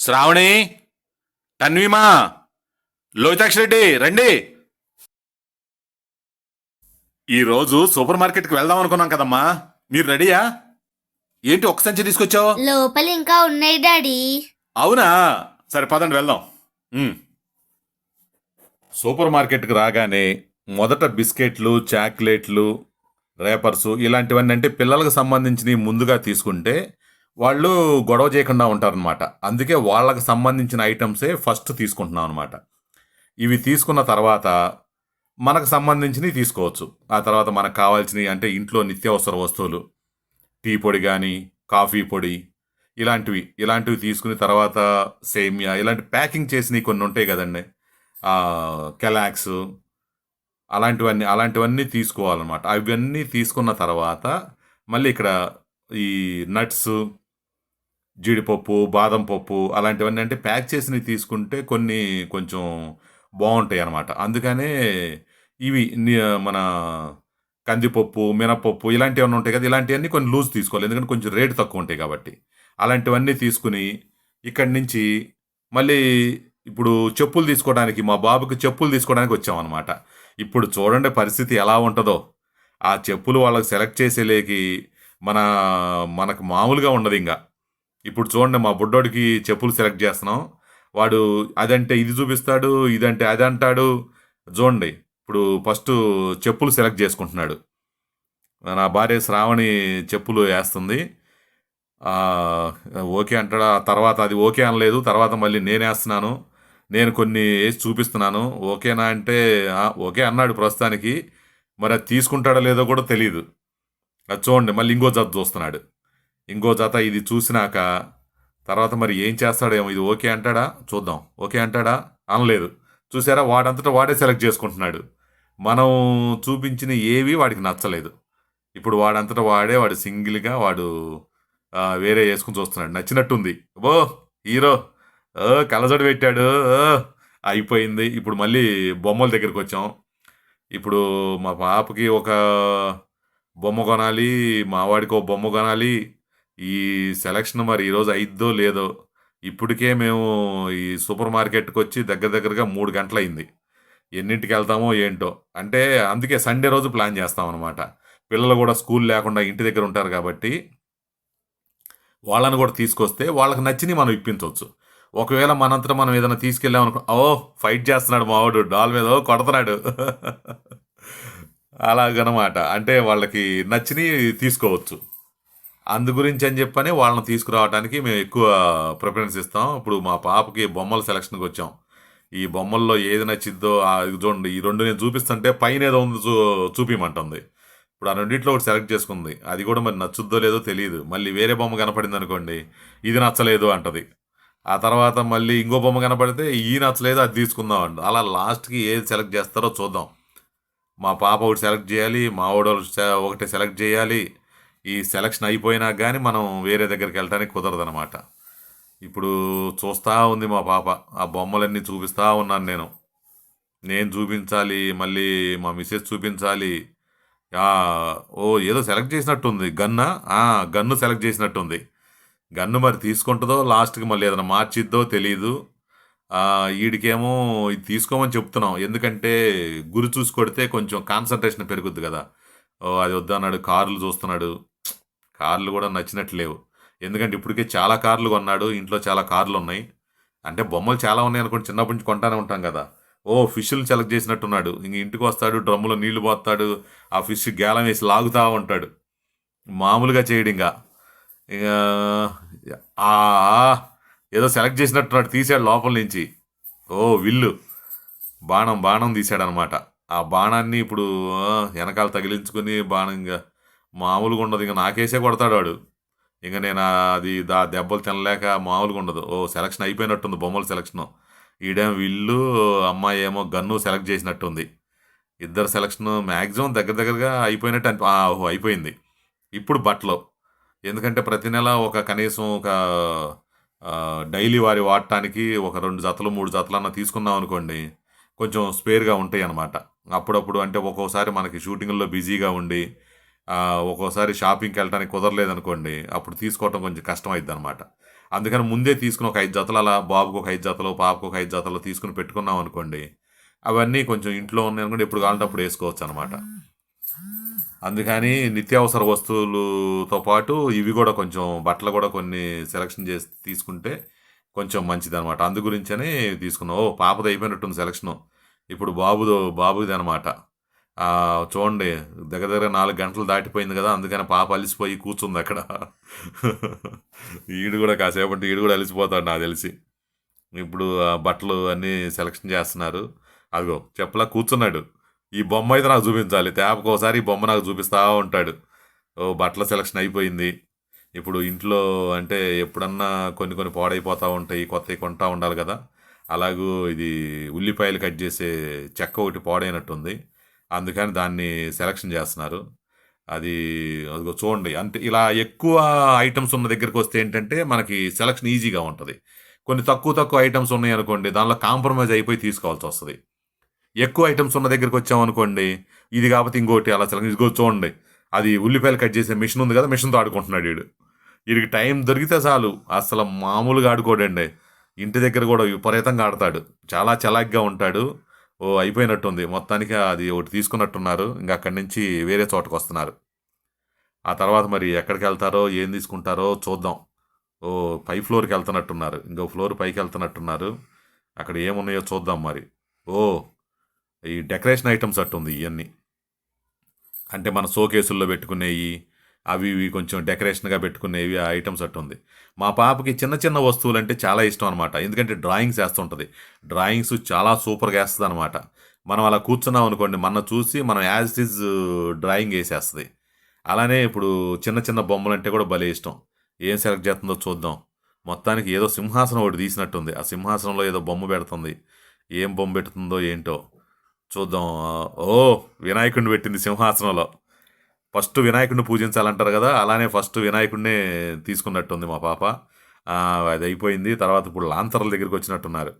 శ్రావణి తన్విమా లోహితాక్ష రెడ్డి రండి. ఈరోజు సూపర్ మార్కెట్కి వెళ్దాం అనుకున్నాం కదమ్మా. మీరు రెడీయా? ఏంటి ఒక్క సంచి తీసుకొచ్చావు? లోపల ఇంకా ఉన్నాయి డాడీ. అవునా? సరే పదండి వెళ్దాం. ఉమ్. సూపర్ మార్కెట్కి రాగానే మొదట బిస్కెట్లు చాక్లెట్లు రేపర్స్ ఇలాంటివన్నీ అంటే పిల్లలకు సంబంధించినవి ముందుగా తీసుకుంటే వాళ్ళు గొడవ చేయకుండా ఉంటారనమాట అందుకే వాళ్ళకి సంబంధించిన ఐటమ్సే ఫస్ట్ తీసుకుంటున్నాం అనమాట ఇవి తీసుకున్న తర్వాత మనకు సంబంధించినవి తీసుకోవచ్చు. ఆ తర్వాత మనకు కావాల్సినవి అంటే ఇంట్లో నిత్యావసర వస్తువులు టీ పొడి కానీ కాఫీ పొడి ఇలాంటివి ఇలాంటివి తీసుకుని తర్వాత సేమియా ఇలాంటి ప్యాకింగ్ చేసినవి కొన్ని ఉంటాయి కదండి. కెలాక్స్ అలాంటివన్నీ అలాంటివన్నీ తీసుకోవాలన్నమాట. అవన్నీ తీసుకున్న తర్వాత మళ్ళీ ఇక్కడ ఈ నట్స్ జీడిపప్పు బాదం పప్పు అలాంటివన్నీ అంటే ప్యాక్ చేసినవి తీసుకుంటే కొన్ని కొంచెం బాగుంటాయి అన్నమాట. అందుకనే ఇవి మన కందిపప్పు మినపప్పు ఇలాంటివన్నీ ఉంటాయి కదా ఇలాంటివన్నీ కొన్ని లూజ్ తీసుకోవాలి. ఎందుకంటే కొంచెం రేటు తక్కువ ఉంటాయి కాబట్టి. అలాంటివన్నీ తీసుకుని ఇక్కడి నుంచి మళ్ళీ ఇప్పుడు చెప్పులు తీసుకోవడానికి మా బాబుకి చెప్పులు తీసుకోవడానికి వచ్చామన్నమాట. ఇప్పుడు చూడండి పరిస్థితి ఎలా ఉంటుందో. ఆ చెప్పులు వాళ్ళకి సెలెక్ట్ చేసేలేకి మన మనకు మామూలుగా ఉండదు ఇంకా. ఇప్పుడు చూడండి మా బుడ్డోడికి చెప్పులు సెలెక్ట్ చేస్తున్నాం. వాడు అదంటే ఇది చూపిస్తాడు ఇదంటే అది అంటాడు. చూడండి ఇప్పుడు ఫస్ట్ చెప్పులు సెలెక్ట్ చేసుకుంటున్నాడు. నా భార్య శ్రావణి చెప్పులు వేస్తుంది. ఓకే అంటాడు? ఆ తర్వాత అది ఓకే అనలేదు తర్వాత మళ్ళీ నేను వేస్తున్నాను. నేను కొన్ని వేసి చూపిస్తున్నాను. ఓకేనా అంటే ఓకే అన్నాడు ప్రస్తుతానికి. మరి అది తీసుకుంటాడో లేదో కూడా తెలియదు అది చూడండి మళ్ళీ ఇంకో జత చూస్తున్నాడు. ఇంకో జత ఇది చూసినాక తర్వాత మరి ఏం చేస్తాడేమో ఇది ఓకే అంటాడా? చూద్దాం. ఓకే అంటాడా? అనలేదు. చూసారా? వాడంతటా వాడే సెలెక్ట్ చేసుకుంటున్నాడు. మనం చూపించిన ఏవి వాడికి నచ్చలేదు. ఇప్పుడు వాడంతటా వాడే వాడు సింగిల్గా వాడు వేరే వేసుకుని చూస్తున్నాడు. నచ్చినట్టుంది. ఓ హీరో. ఓ కలజడు పెట్టాడు. అయిపోయింది. ఇప్పుడు మళ్ళీ బొమ్మల దగ్గరికి వచ్చాం. ఇప్పుడు మా పాపకి ఒక బొమ్మ కొనాలి మా వాడికి ఒక బొమ్మ కొనాలి ఈ సెలక్షన్ మరి ఈరోజు అయిద్దో లేదో ఇప్పటికే మేము ఈ సూపర్ మార్కెట్కి వచ్చి దగ్గర దగ్గరగా మూడు గంటలైంది ఎన్నింటికి వెళ్తామో ఏంటో. అంటే అందుకే సండే రోజు ప్లాన్ చేస్తాం అనమాట పిల్లలు కూడా స్కూల్ లేకుండా ఇంటి దగ్గర ఉంటారు కాబట్టి వాళ్ళని కూడా తీసుకొస్తే వాళ్ళకి నచ్చినవి మనం ఇప్పించవచ్చు. ఒకవేళ మనంతా మనం ఏదైనా తీసుకెళ్ళాం అనుకో ఓ ఫైట్ చేస్తున్నాడు మావాడు డాల్ మీద కొడుతున్నాడు. అలాగనమాట. అంటే వాళ్ళకి నచ్చినవి తీసుకోవచ్చు. అందు గురించి అని చెప్పని వాళ్ళని తీసుకురావడానికి మేము ఎక్కువ ప్రిఫరెన్స్ ఇస్తాం. ఇప్పుడు మా పాపకి బొమ్మల సెలక్షన్కి వచ్చాం. ఈ బొమ్మల్లో ఏది నచ్చిద్దో చూడండి ఈ రెండు నేను చూపిస్తుంటే పైన ఏదో ఉంది చూ చూపిమంటుంది. ఇప్పుడు ఆ రెండింటిలో ఒకటి సెలెక్ట్ చేసుకుంది. అది కూడా మరి నచ్చుద్దో లేదో తెలియదు మళ్ళీ వేరే బొమ్మ కనపడింది అనుకోండి ఇది నచ్చలేదు అంటది. ఆ తర్వాత మళ్ళీ ఇంకో బొమ్మ కనపడితే ఈ నచ్చలేదు అది తీసుకుందాం అంట. అలా లాస్ట్కి ఏది సెలెక్ట్ చేస్తారో చూద్దాం. మా పాప ఒకటి సెలెక్ట్ చేయాలి మా వాడు ఒకటి సెలెక్ట్ చేయాలి ఈ సెలక్షన్ అయిపోయినా కానీ మనం వేరే దగ్గరికి వెళ్ళడానికి కుదరదనమాట ఇప్పుడు చూస్తూ ఉంది మా పాప. ఆ బొమ్మలన్నీ చూపిస్తూ ఉన్నాను నేను. నేను చూపించాలి మళ్ళీ మా మిసెస్ చూపించాలి. ఓ ఏదో సెలెక్ట్ చేసినట్టుంది. గన్న గన్ను సెలెక్ట్ చేసినట్టుంది. గన్ను మరి తీసుకుంటుందో లాస్ట్కి మళ్ళీ ఏదైనా మార్చిద్దో తెలియదు వీడికేమో ఇది తీసుకోమని చెప్తున్నాం. ఎందుకంటే గురి చూసి కొడితే కొంచెం కాన్సన్ట్రేషన్ పెరుగుద్ది కదా. ఓ అది వద్దన్నాడు కార్లు చూస్తున్నాడు. కార్లు కూడా నచ్చినట్లు లేవు. ఎందుకంటే ఇప్పటికే చాలా కార్లు కొన్నాడు ఇంట్లో చాలా కార్లు ఉన్నాయి. అంటే బొమ్మలు చాలా ఉన్నాయి అనుకోండి చిన్నప్పటి నుంచి కొంటానే ఉంటాం కదా. ఓ ఫిష్లు సెలెక్ట్ చేసినట్టున్నాడు. ఇంక ఇంటికి వస్తాడు డ్రమ్ములో నీళ్ళు పోస్తాడు ఆ ఫిష్ గేలం వేసి లాగుతా ఉంటాడు. మామూలుగా చేయడు ఇంకా. ఇక ఆ ఏదో సెలెక్ట్ చేసినట్టున్నాడు తీసాడు లోపల నుంచి. ఓ విల్లు. బాణం బాణం తీసాడనమాట ఆ బాణాన్ని ఇప్పుడు వెనకాల తగిలించుకుని బాణం ఇంకా మామూలుగా ఉండదు. ఇంకా నాకేసే కొడతాడు వాడు. ఇంకా నేను అది దా దెబ్బలు తినలేక మామూలుగా ఉండదు. ఓ సెలక్షన్ అయిపోయినట్టుంది బొమ్మల సెలక్షను. ఈడేమో విల్లు అమ్మాయి ఏమో గన్ను సెలెక్ట్ చేసినట్టుంది. ఇద్దరు సెలక్షన్ మ్యాక్సిమం దగ్గర దగ్గరగా అయిపోయినట్టు అని ఓహో అయిపోయింది. ఇప్పుడు బట్టలు. ఎందుకంటే ప్రతి నెల ఒక కనీసం ఒక డైలీ వారి వాడటానికి ఒక రెండు జతలు మూడు జతలు అన్న తీసుకున్నాం అనుకోండి కొంచెం స్పేర్గా ఉంటాయి అన్నమాట అప్పుడప్పుడు అంటే ఒక్కోసారి మనకి షూటింగ్లో బిజీగా ఉండి ఒక్కోసారి షాపింగ్కి వెళ్ళడానికి కుదరలేదనుకోండి అప్పుడు తీసుకోవటం కొంచెం కష్టం అవుతుంది అనమాట అందుకని ముందే తీసుకుని ఒక ఐదు జతలు అలా బాబుకు ఒక ఐదు జతలు పాపకు ఒక ఐదు జతలు తీసుకుని పెట్టుకున్నాం అనుకోండి అవన్నీ కొంచెం ఇంట్లో ఉన్నాయి అనుకోండి ఎప్పుడు కావాలంటే అప్పుడు వేసుకోవచ్చు అనమాట అందుకని నిత్యావసర వస్తువులతో పాటు ఇవి కూడా కొంచెం బట్టలు కూడా కొన్ని సెలక్షన్ చేసి తీసుకుంటే కొంచెం మంచిది అనమాట అందు గురించనే తీసుకున్నాం. ఓ పాపది అయిపోయినట్టుంది సెలక్షను. ఇప్పుడు బాబుదో బాబుది అనమాట చూడండి దగ్గర దగ్గర నాలుగు గంటలు దాటిపోయింది కదా అందుకని పాప అలిసిపోయి కూర్చుంది అక్కడ. ఈడు కూడా కాసేపటి ఈడు కూడా అలిసిపోతాడు నాకు తెలిసి. ఇప్పుడు ఆ బట్టలు అన్నీ సెలక్షన్ చేస్తున్నారు. అదిగో చెప్పలా కూర్చున్నాడు. ఈ బొమ్మ అయితే నాకు చూపించాలి. తేపకోసారి ఈ బొమ్మ నాకు చూపిస్తూ ఉంటాడు. ఓ బట్టల సెలక్షన్ అయిపోయింది. ఇప్పుడు ఇంట్లో అంటే ఎప్పుడన్నా కొన్ని కొన్ని పాడైపోతూ ఉంటాయి కొత్తవి కొంటా ఉండాలి కదా. అలాగూ ఇది ఉల్లిపాయలు కట్ చేసే చెక్క ఒకటి పాడైనట్టుంది. అందుకని దాన్ని సెలక్షన్ చేస్తున్నారు. అది అదిగో చూడండి. అంటే ఇలా ఎక్కువ ఐటమ్స్ ఉన్న దగ్గరికి వస్తే ఏంటంటే మనకి సెలక్షన్ ఈజీగా ఉంటుంది. కొన్ని తక్కువ తక్కువ ఐటమ్స్ ఉన్నాయి అనుకోండి దానిలో కాంప్రమైజ్ అయిపోయి తీసుకోవాల్సి వస్తుంది. ఎక్కువ ఐటమ్స్ ఉన్న దగ్గరికి వచ్చామనుకోండి ఇది కాకపోతే ఇంకోటి అలా సెలెక్ట్ ఇదిగో చూడండి. అది ఉల్లిపాయలు కట్ చేసే మిషన్ ఉంది కదా మిషన్తో ఆడుకుంటున్నాడు వీడు. వీడికి టైం దొరికితే చాలు. అసలు మామూలుగా ఆడుకోడండి. ఇంటి దగ్గర కూడా విపరీతంగా ఆడతాడు. చాలా చలాగ్గా ఉంటాడు. ఓ అయిపోయినట్టుంది. మొత్తానికి అది ఒకటి తీసుకున్నట్టున్నారు. ఇంకా అక్కడి నుంచి వేరే చోటకు వస్తున్నారు. ఆ తర్వాత మరి ఎక్కడికి వెళ్తారో ఏం తీసుకుంటారో చూద్దాం. ఓ పై ఫ్లోర్కి వెళ్తున్నట్టున్నారు. ఇంకో ఫ్లోర్ పైకి వెళ్తున్నట్టున్నారు. అక్కడ ఏమున్నాయో చూద్దాం మరి. ఓ ఈ డెకరేషన్ ఐటమ్స్ అట్టుంది ఇవన్నీ అంటే మన షోకేసుల్లో పెట్టుకునేవి అవి ఇవి కొంచెం డెకరేషన్గా పెట్టుకునేవి ఆ ఐటమ్స్ అట్టుంది మా పాపకి చిన్న చిన్న వస్తువులు అంటే చాలా ఇష్టం అనమాట ఎందుకంటే డ్రాయింగ్స్ వేస్తుంటుంది. డ్రాయింగ్స్ చాలా సూపర్గా వేస్తుంది అనమాట మనం అలా కూర్చున్నాం అనుకోండి మన చూసి మనం యాజ్ ఇట్ డ్రాయింగ్ వేసేస్తుంది. అలానే ఇప్పుడు చిన్న చిన్న బొమ్మలు అంటే కూడా భలే ఇష్టం. ఏం సెలెక్ట్ చేస్తుందో చూద్దాం. మొత్తానికి ఏదో సింహాసనం ఒకటి తీసినట్టుంది. ఆ సింహాసనంలో ఏదో బొమ్మ పెడుతుంది. ఏం బొమ్మ పెడుతుందో ఏంటో చూద్దాం. ఓ వినాయకుడిని పెట్టింది సింహాసనంలో. ఫస్ట్ వినాయకుడిని పూజించాలంటారు కదా అలానే ఫస్ట్ వినాయకుడినే తీసుకున్నట్టుంది మా పాప. అది అయిపోయింది. తర్వాత ఇప్పుడు లాంతర్ల దగ్గరికి వచ్చినట్టున్నారు.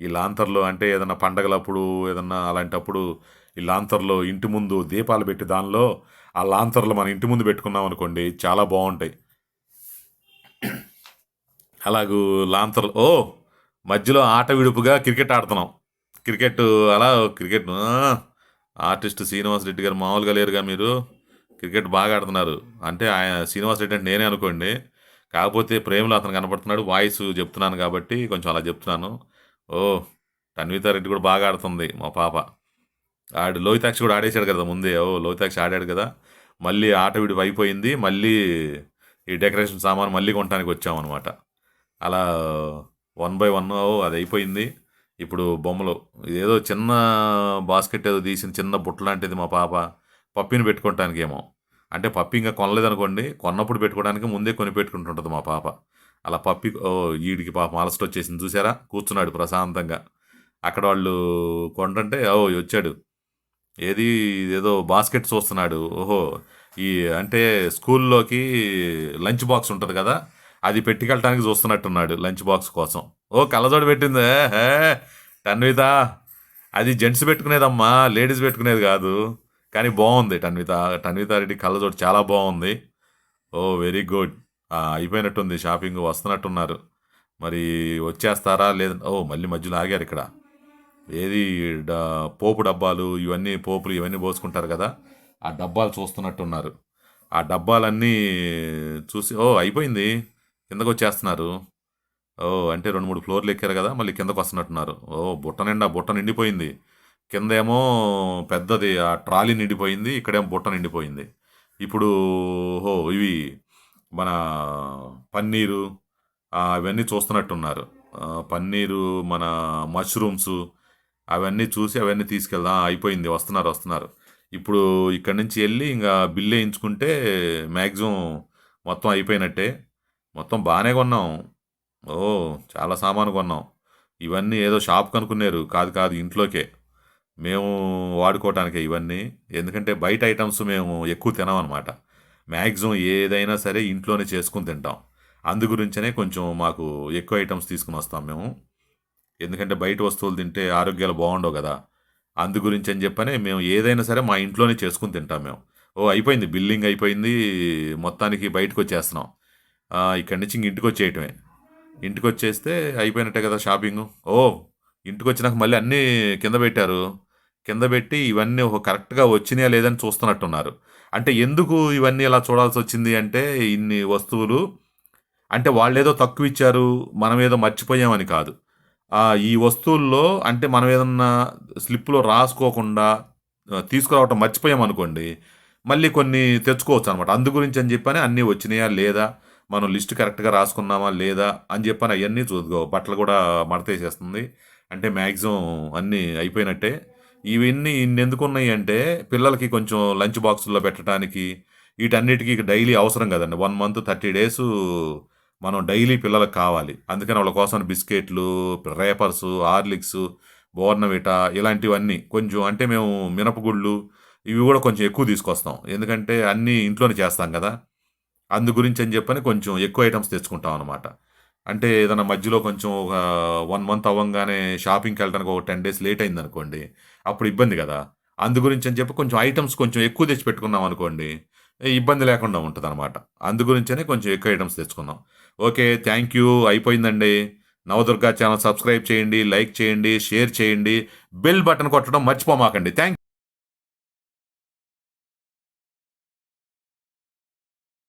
ఈ లాంతర్లు అంటే ఏదన్నా పండగలప్పుడు ఏదన్నా అలాంటప్పుడు ఈ లాంతర్లో ఇంటి ముందు దీపాలు పెట్టి దానిలో ఆ లాంతర్లు మన ఇంటి ముందు పెట్టుకున్నాం అనుకోండి చాలా బాగుంటాయి. అలాగూ లాంతర్లు ఓ మధ్యలో ఆట విడుపుగా క్రికెట్ ఆడుతున్నాం. క్రికెట్ అలా క్రికెట్ ఆర్టిస్ట్ శ్రీనివాస్ రెడ్డి గారు మామూలుగా లేరుగా మీరు? క్రికెట్ బాగా ఆడుతున్నారు. అంటే ఆయన శ్రీనివాస్ రెడ్డి అంటే నేనే అనుకోండి. కాకపోతే ప్రేమలో అతను కనపడుతున్నాడు వాయిస్ చెప్తున్నాను కాబట్టి కొంచెం అలా చెప్తున్నాను. ఓ తన్వితా రెడ్డి కూడా బాగా ఆడుతుంది మా పాప. ఆడు లోహితాక్షి కూడా ఆడేశాడు కదా ముందే. ఓ లోహితాక్షి ఆడాడు కదా. మళ్ళీ ఆట విడిపు అయిపోయింది. మళ్ళీ ఈ డెకరేషన్ సామాన్ మళ్ళీ కొనడానికి వచ్చామన్నమాట. అలా వన్ బై వన్ అది అయిపోయింది. ఇప్పుడు బొమ్మలు. ఇదేదో చిన్న బాస్కెట్ ఏదో తీసిన చిన్న బుట్ట లాంటిది మా పాప. పప్పిని పెట్టుకోవటానికి ఏమో అంటే పప్పి ఇంకా కొనలేదనుకోండి కొన్నప్పుడు పెట్టుకోవడానికి ముందే కొని పెట్టుకుంటుంటుంది మా పాప. అలా పప్పి ఓ వీడికి పాప అలసట వచ్చేసింది చూసారా? కూర్చున్నాడు ప్రశాంతంగా. అక్కడ వాళ్ళు కొంటుంటే ఓ వచ్చాడు. ఏది ఏదో బాస్కెట్ చూస్తున్నాడు. ఓహో ఈ అంటే స్కూల్లోకి లంచ్ బాక్స్ ఉంటుంది కదా అది పెట్టుకెళ్ళటానికి చూస్తున్నట్టున్నాడు లంచ్ బాక్స్ కోసం. ఓ కళ్ళజోడు పెట్టిందే. హే టన్విత అది జెంట్స్ పెట్టుకునేదమ్మా లేడీస్ పెట్టుకునేది కాదు. కానీ బాగుంది. టన్విత టన్విత రెడ్డి కళ్ళజోడు చాలా బాగుంది. ఓ వెరీ గుడ్. అయిపోయినట్టుంది. షాపింగ్ వస్తున్నట్టున్నారు. మరి వచ్చేస్తారా? లేదా. ఓ మళ్ళీ మధ్యలో ఆగారు ఇక్కడ. ఏది? పోపు డబ్బాలు ఇవన్నీ పోపులు ఇవన్నీ పోసుకుంటారు కదా. ఆ డబ్బాలు చూస్తున్నట్టున్నారు. ఆ డబ్బాలన్నీ చూసి ఓ అయిపోయింది. కిందకు వచ్చేస్తున్నారు. ఓ అంటే రెండు మూడు ఫ్లోర్లు ఎక్కారు కదా మళ్ళీ కిందకు వస్తున్నట్టున్నారు. ఓ బుట్ట నిండా బుట్ట నిండిపోయింది. కిందేమో పెద్దది ఆ ట్రాలీ నిండిపోయింది ఇక్కడేమో బుట్ట నిండిపోయింది. ఇప్పుడు ఓహో ఇవి మన పన్నీరు అవన్నీ చూస్తున్నట్టున్నారు. పన్నీరు మన మష్రూమ్స్ అవన్నీ చూసి అవన్నీ తీసుకెళ్దాం అయిపోయింది వస్తున్నారు వస్తున్నారు. ఇప్పుడు ఇక్కడి నుంచి వెళ్ళి ఇంకా బిల్ వేయించుకుంటే మ్యాక్సిమం మొత్తం అయిపోయినట్టే. మొత్తం బాగానే కొన్నాం. ఓ చాలా సామాను కొన్నాం. ఇవన్నీ ఏదో షాప్ కనుక్కున్నారు. కాదు కాదు ఇంట్లోకే. మేము వాడుకోవటానికి ఇవన్నీ. ఎందుకంటే బయట ఐటమ్స్ మేము ఎక్కువ తినామన్నమాట. మ్యాక్సిమం ఏదైనా సరే ఇంట్లోనే చేసుకుని తింటాం. అందు గురించనే కొంచెం మాకు ఎక్కువ ఐటమ్స్ తీసుకుని వస్తాం మేము. ఎందుకంటే బయట వస్తువులు తింటే ఆరోగ్యాలు బాగుండవు కదా. అందు గురించి అని చెప్పనే మేము ఏదైనా సరే మా ఇంట్లోనే చేసుకుని తింటాం మేము. ఓ అయిపోయింది. బిల్లింగ్ అయిపోయింది. మొత్తానికి బయటకు వచ్చేస్తున్నాం. ఇక్కడి నుంచి ఇంక ఇంటికి వచ్చేయటమే. ఇంటికి వచ్చేస్తే అయిపోయినట్టే కదా షాపింగ్. ఓ ఇంటికి వచ్చినాక మళ్ళీ అన్నీ కింద పెట్టారు. కింద పెట్టి ఇవన్నీ ఒక కరెక్ట్గా వచ్చినాయా లేదని చూస్తున్నట్టున్నారు. అంటే ఎందుకు ఇవన్నీ ఇలా చూడాల్సి వచ్చింది అంటే ఇన్ని వస్తువులు? అంటే వాళ్ళు ఏదో తక్కువ ఇచ్చారు మనం ఏదో మర్చిపోయామని కాదు. ఈ వస్తువుల్లో అంటే మనం ఏదన్నా స్లిప్లో రాసుకోకుండా తీసుకురావటం మర్చిపోయాం అనుకోండి మళ్ళీ కొన్ని తెచ్చుకోవచ్చు అనమాట అందు గురించి అని చెప్పని అన్నీ వచ్చినాయా లేదా? మనం లిస్ట్ కరెక్ట్గా రాసుకున్నామా లేదా? అని చెప్పని అవన్నీ చూసుకో బట్టలు కూడా మడతేసేస్తుంది. అంటే మ్యాక్సిమం అన్నీ అయిపోయినట్టే. ఇవన్నీ ఇన్ని ఎందుకు ఉన్నాయి అంటే పిల్లలకి కొంచెం లంచ్ బాక్సుల్లో పెట్టడానికి వీటన్నిటికీ డైలీ అవసరం కదండి. వన్ మంత్ థర్టీ డేస్ మనం డైలీ పిల్లలకు కావాలి. అందుకని వాళ్ళ కోసం బిస్కెట్లు రేపర్స్ హార్లిక్స్ బోర్నవిటా ఇలాంటివన్నీ కొంచెం అంటే మేము మినపగుళ్ళు ఇవి కూడా కొంచెం ఎక్కువ తీసుకొస్తాం. ఎందుకంటే అన్నీ ఇంట్లోనే చేస్తాం కదా. అందు గురించి అని చెప్పని కొంచెం ఎక్కువ ఐటమ్స్ తెచ్చుకుంటాం అనమాట అంటే ఏదైనా మధ్యలో కొంచెం ఒక వన్ మంత్ అవ్వగానే షాపింగ్కి వెళ్ళడానికి ఒక టెన్ డేస్ లేట్ అయింది అనుకోండి అప్పుడు ఇబ్బంది కదా. అందు గురించి అని చెప్పి కొంచెం ఐటమ్స్ కొంచెం ఎక్కువ తెచ్చి పెట్టుకున్నాం అనుకోండి ఇబ్బంది లేకుండా ఉంటుంది అనమాట అందు గురించనే కొంచెం ఎక్కువ ఐటమ్స్ తెచ్చుకున్నాం. ఓకే థ్యాంక్ యూ అయిపోయిందండి. నవదుర్గా ఛానల్ సబ్స్క్రైబ్ చేయండి లైక్ చేయండి షేర్ చేయండి. బెల్ బటన్ కొట్టడం మర్చిపోమాకండి. థ్యాంక్